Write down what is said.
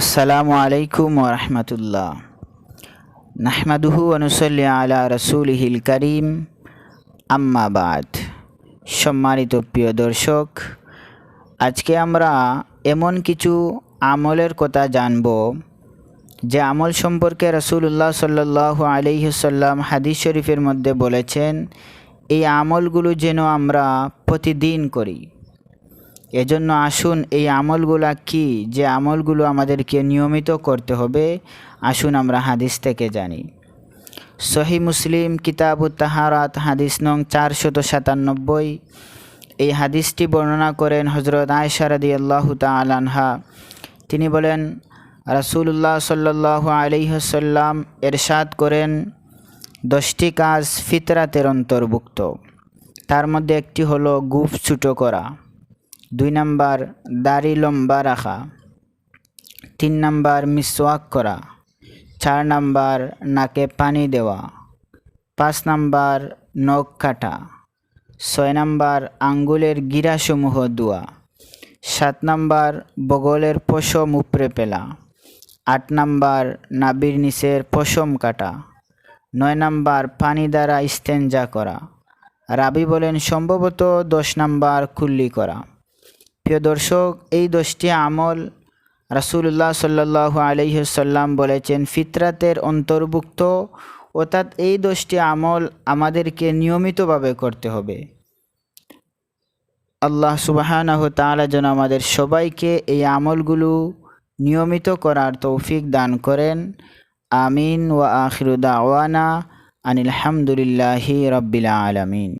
আসসালামু আলাইকুম ওরহমতুল্লাহ নাহমাদুহু অনুসল্লি আলা রসুলহিল করিম। আম্মাবাদ সম্মানিত প্রিয় দর্শক, আজকে আমরা এমন কিছু আমলের কথা জানব, যে আমল সম্পর্কে রসুল্লাহ সাল্লাহ আলিহসাল্লাম হাদিস শরীফের মধ্যে বলেছেন, এই আমলগুলো যেন আমরা প্রতিদিন করি। এজন্য আসুন, এই আমলগুলা কি? যে আমলগুলো আমাদেরকে নিয়মিত করতে হবে, আসুন আমরা হাদিস থেকে জানি। সহি মুসলিম, কিতাবু তাহারাত, হাদিস নং চারশত সাতানব্বই। এই হাদিসটি বর্ণনা করেন হজরত আয়সারদি আল্লাহ তালানহা তিনি বলেন রাসুল্লাহ সাল্লাহ আলিহসাল্লাম এরশাদ করেন, দশটি কাজ ফিতরাতের অন্তর্ভুক্ত। তার মধ্যে একটি হলো গুফ ছুটো করা। দুই নাম্বার, দাড়ি লম্বা রাখা। তিন নাম্বার, মিসওয়াক করা। চার নাম্বার, নাকে পানি দেওয়া। পাঁচ নাম্বার, নখ কাটা। ছয় নাম্বার, আঙ্গুলের গিরাসমূহ দোয়া সাত নাম্বার, বগলের পশম উপড়ে পেলা আট নাম্বার নাবির নিচের পশম কাটা। নয় নাম্বার, পানি দ্বারা ইস্তেঞ্জা করা। রাবি বলেন, সম্ভবত দশ নাম্বার কুল্লি করা। প্রিয় দর্শক, এই দশটি আমল রাসুল্লাহ সাল্লাহ আলহ্লাম বলেছেন, ফিতরাতের অন্তর্ভুক্ত। অর্থাৎ এই দশটি আমল আমাদেরকে নিয়মিতভাবে করতে হবে। আল্লাহ সুবাহানাহ তালা যেন আমাদের সবাইকে এই আমলগুলো নিয়মিত করার তৌফিক দান করেন। আমিন ওয়া আখিরুদ্দাওয়ানা আনিল হামদুলিল্লাহি রব্বিল আলমিন।